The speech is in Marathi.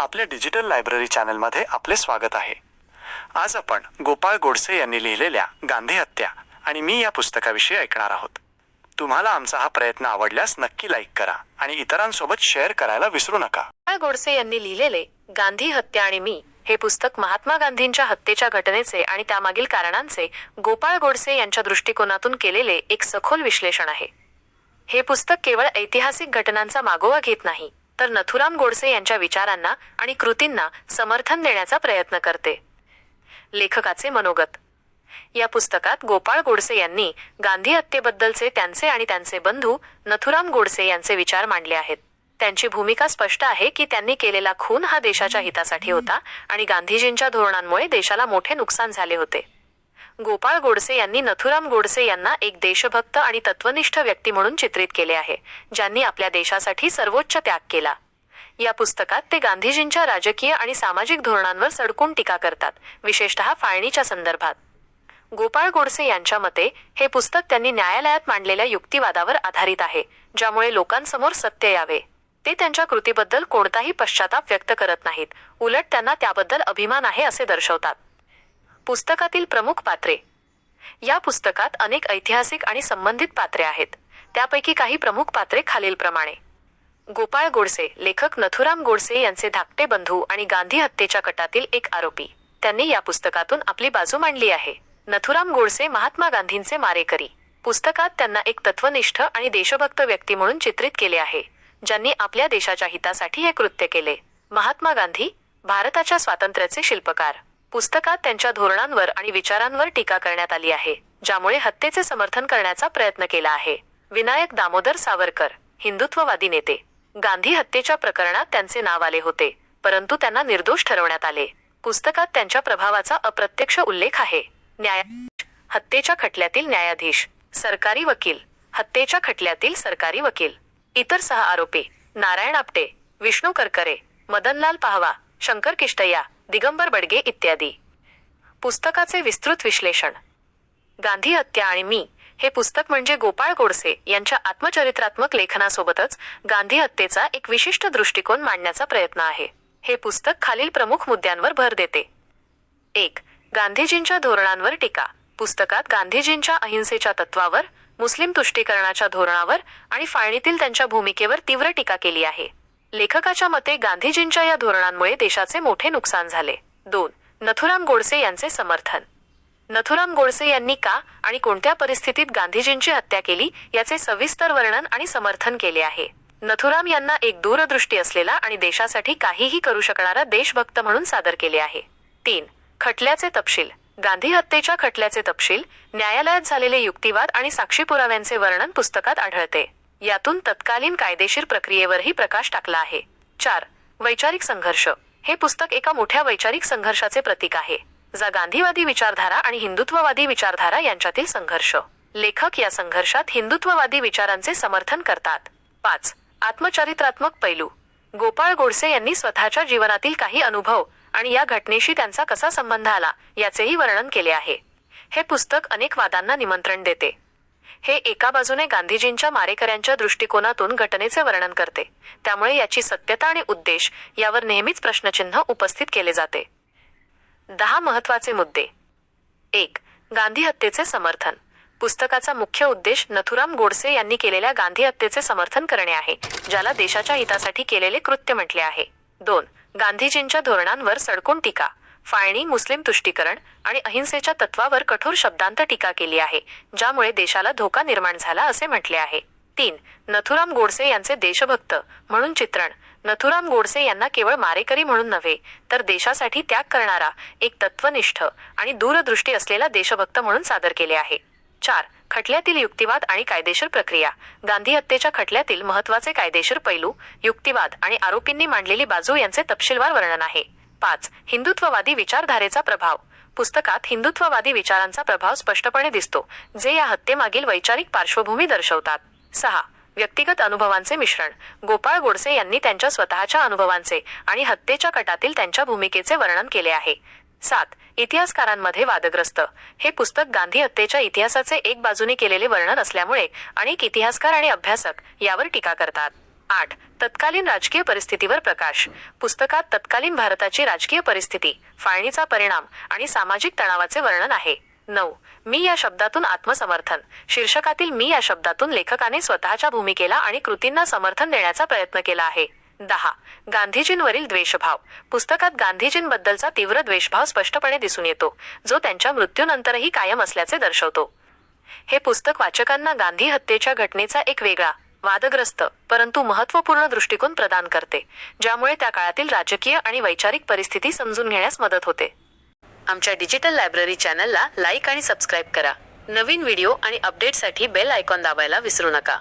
आपल्या डिजिटल लायब्ररी चॅनलमध्ये आपले स्वागत आहे. आज आपण गोपाळ गोडसे यांनी लिहिलेल्या गांधी हत्या आणि मी या पुस्तकाविषयी ऐकणार आहोत. तुम्हाला आमचा हा प्रयत्न आवडल्यास नक्की लाईक करा आणि इतरांसोबत शेअर करायला विसरू नका. गोपाळ गोडसे यांनी लिहिलेले गांधी हत्या आणि मी हे पुस्तक महात्मा गांधींच्या हत्येच्या घटनेचे आणि त्यामागील कारणांचे गोपाळ गोडसे यांच्या दृष्टिकोनातून केलेले एक सखोल विश्लेषण आहे. हे पुस्तक केवळ ऐतिहासिक घटनांचा मागोवा घेत नाही तर नथुराम गोडसे यांच्या विचारांना आणि कृतींना समर्थन देण्याचा प्रयत्न करते. लेखकाचे मनोगत. या पुस्तकात गोपाळ गोडसे यांनी गांधी हत्येबद्दलचे त्यांचे आणि त्यांचे बंधू नथुराम गोडसे यांचे विचार मांडले आहेत. त्यांची भूमिका स्पष्ट आहे की त्यांनी केलेला खून हा देशाच्या हितासाठी होता आणि गांधीजींच्या धोरणांमुळे देशाला मोठे नुकसान झाले होते. गोपाळ गोडसे यांनी नथुराम गोडसे यांना एक देशभक्त आणि तत्वनिष्ठ व्यक्ती म्हणून चित्रित केले आहे ज्यांनी आपल्या देशासाठी सर्वोच्च त्याग केला. या पुस्तकात ते गांधीजींच्या राजकीय आणि सामाजिक धोरणांवर सडकून टीका करतात विशेषतः फाळणीच्या संदर्भात. गोपाळ गोडसे यांच्या मते हे पुस्तक त्यांनी न्यायालयात मांडलेल्या युक्तिवादावर आधारित आहे ज्यामुळे लोकांसमोर सत्य यावे. ते त्यांच्या कृतीबद्दल कोणताही पश्चाताप व्यक्त करत नाहीत उलट त्यांना त्याबद्दल अभिमान आहे असे दर्शवतात. पुस्तकातील प्रमुख पात्रे. या पुस्तकात अनेक ऐतिहासिक आणि संबंधित पात्रे आहेत. त्यापैकी काही प्रमुख पात्रे खालीलप्रमाणे. गोपाळ गोडसे लेखक नथुराम गोडसे यांचे धाकटे बंधू आणि गांधी हत्येच्या कटातील एक आरोपी. त्यांनी या पुस्तकातून आपली बाजू मांडली आहे. नथुराम गोडसे महात्मा गांधींचे मारेकरी. पुस्तकात त्यांना एक तत्वनिष्ठ आणि देशभक्त व्यक्ती म्हणून चित्रित केले आहे ज्यांनी आपल्या देशाच्या हितासाठी हे कृत्य केले. महात्मा गांधी भारताच्या स्वातंत्र्याचे शिल्पकार. पुस्तकात त्यांच्या धोरणांवर आणि विचारांवर टीका करण्यात आली आहे ज्यामुळे हत्येचे समर्थन करण्याचा प्रयत्न केला आहे. विनायक दामोदर सावरकर हिंदुत्ववादी नेते. गांधी हत्येच्या प्रकरणात त्यांचे नाव आले होते परंतु त्यांना निर्दोष ठरवण्यात आले. पुस्तकात त्यांच्या प्रभावाचा अप्रत्यक्ष उल्लेख आहे. न्यायाधीश हत्येच्या खटल्यातील न्यायाधीश सरकारी वकील. हत्येच्या खटल्यातील सरकारी वकील. इतर सहा आरोपी नारायण आपटे विष्णू करकरे मदनलाल पाहवा शंकर किष्टय्या दिगंबर बडगे इत्यादी. पुस्तकाचे विस्तृत विश्लेषण. गांधी हत्या आणि मी हे पुस्तक म्हणजे गोपाळ गोडसे यांच्या आत्मचरित्रात्मक लेखनासोबतच गांधी हत्येचा एक विशिष्ट दृष्टिकोन मांडण्याचा प्रयत्न आहे. हे पुस्तक खालील प्रमुख मुद्द्यांवर भर देते. एक गांधीजींच्या धोरणांवर टीका. पुस्तकात गांधीजींच्या अहिंसेच्या तत्वावर मुस्लिम तुष्टीकरणाच्या धोरणावर आणि फाळणीतील त्यांच्या भूमिकेवर तीव्र टीका केली आहे. लेखकाच्या मते गांधीजींच्या या धोरणांमुळे देशाचे मोठे नुकसान झाले. दोन नथुराम गोडसे यांचे समर्थन. नथुराम गोडसे यांनी का आणि कोणत्या परिस्थितीत गांधीजींची हत्या केली याचे सविस्तर वर्णन आणि समर्थन केले आहे. नथुराम यांना एक दूरदृष्टी असलेला आणि देशासाठी काहीही करू शकणारा देशभक्त म्हणून सादर केले आहे. तीन खटल्याचे तपशील. गांधी हत्येच्या खटल्याचे तपशील न्यायालयात झालेले युक्तिवाद आणि साक्षी पुराव्यांचे वर्णन पुस्तकात आढळते. यातून तत्कालीन कायदेशीर प्रक्रियेवरही प्रकाश टाकला आहे. चार वैचारिक संघर्ष. हे पुस्तक एका मोठ्या वैचारिक संघर्षाचे प्रतीक आहे. जा गांधीवादी विचारधारा आणि हिंदुत्ववादी विचारधारा यांच्यातील संघर्ष. लेखक या संघर्षात हिंदुत्ववादी विचारांचे समर्थन करतात. पाच आत्मचरित्रात्मक पैलू. गोपाळ गोडसे यांनी स्वतःच्या जीवनातील काही अनुभव आणि या घटनेशी त्यांचा कसा संबंध आला याचेही वर्णन केले आहे. हे पुस्तक अनेक वादांना निमंत्रण देते. हे एका बाजूने गांधीजींच्या मारेकऱ्यांच्या दृष्टिकोनातून घटनेचे वर्णन करते. त्यामुळे याची सत्यता आणि उद्देश यावर नेहमीच प्रश्नचिन्ह उपस्थित केले जाते. दहा महत्त्वाचे मुद्दे. एक गांधी हत्येचे समर्थन. पुस्तकाचा मुख्य उद्देश नथुराम गोडसे यांनी केलेल्या गांधी हत्येचे समर्थन करणे आहे ज्याला देशाच्या हितासाठी केलेले कृत्य म्हटले आहे. दोन गांधीजींच्या धोरणांवर सडकून टीका. फाळणी मुस्लिम तुष्टीकरण आणि अहिंसेच्या तत्वावर कठोर शब्दांत टीका केली आहे ज्यामुळे देशाला धोका निर्माण झाला असे म्हटले आहे. तीन नथुराम गोडसे यांचे देशभक्त म्हणून चित्रण. नथुराम गोडसे यांना केवळ मारेकरी म्हणून नव्हे तर देशासाठी त्याग करणारा एक तत्वनिष्ठ आणि दूरदृष्टी असलेला देशभक्त म्हणून सादर केले आहे. चार खटल्यातील युक्तिवाद आणि कायदेशीर प्रक्रिया. गांधी हत्येच्या खटल्यातील महत्त्वाचे कायदेशीर पैलू युक्तिवाद आणि आरोपींनी मांडलेली बाजू यांचे तपशीलवार वर्णन आहे. पाच हिंदुत्ववादी विचारधारेचा प्रभाव. पुस्तकात हिंदुत्ववादी विचारांचा प्रभाव स्पष्टपणे दिसतो जे या हत्येमागील वैचारिक पार्श्वभूमी दर्शवतात. सहा व्यक्तिगत अनुभवांचे मिश्रण. गोपाळ गोडसे यांनी त्यांच्या स्वतःच्या अनुभवांचे आणि हत्येच्या कटातील त्यांच्या भूमिकेचे वर्णन केले आहे. सात इतिहासकारांमध्ये वादग्रस्त. हे पुस्तक गांधी हत्येच्या इतिहासाचे एक बाजूने केलेले वर्णन असल्यामुळे अनेक इतिहासकार आणि अभ्यासक यावर टीका करतात. आठ. तत्कालीन राजकीय परिस्थितीवर प्रकाश. पुस्तकात तत्कालीन भारताची राजकीय परिस्थिती फाळणीचा परिणाम आणि सामाजिक तणावाचे वर्णन आहे. नऊ. मी या शब्दातून आत्मसमर्थन. शीर्षकातील मी या शब्दातून लेखकाने स्वतःच्या भूमिकेला आणि कृतींना समर्थन देण्याचा प्रयत्न केला आहे. दहा. गांधीजींवरील द्वेषभाव. पुस्तकात गांधीजींबद्दलचा तीव्र द्वेषभाव स्पष्टपणे दिसून येतो जो त्यांच्या मृत्यूनंतरही कायम असल्याचे दर्शवतो. हे पुस्तक वाचकांना गांधी हत्येच्या घटनेचा एक वेगळा वादग्रस्त परंतु महत्त्वपूर्ण दृष्टिकोन प्रदान करते ज्यामुळे त्या काळातील राजकीय आणि वैचारिक परिस्थिती समजून घेण्यास मदत होते. आमच्या डिजिटल लायब्ररी चॅनलला लाईक आणि सबस्क्राईब करा. नवीन व्हिडिओ आणि अपडेटसाठी बेल आयकॉन दाबायला विसरू नका.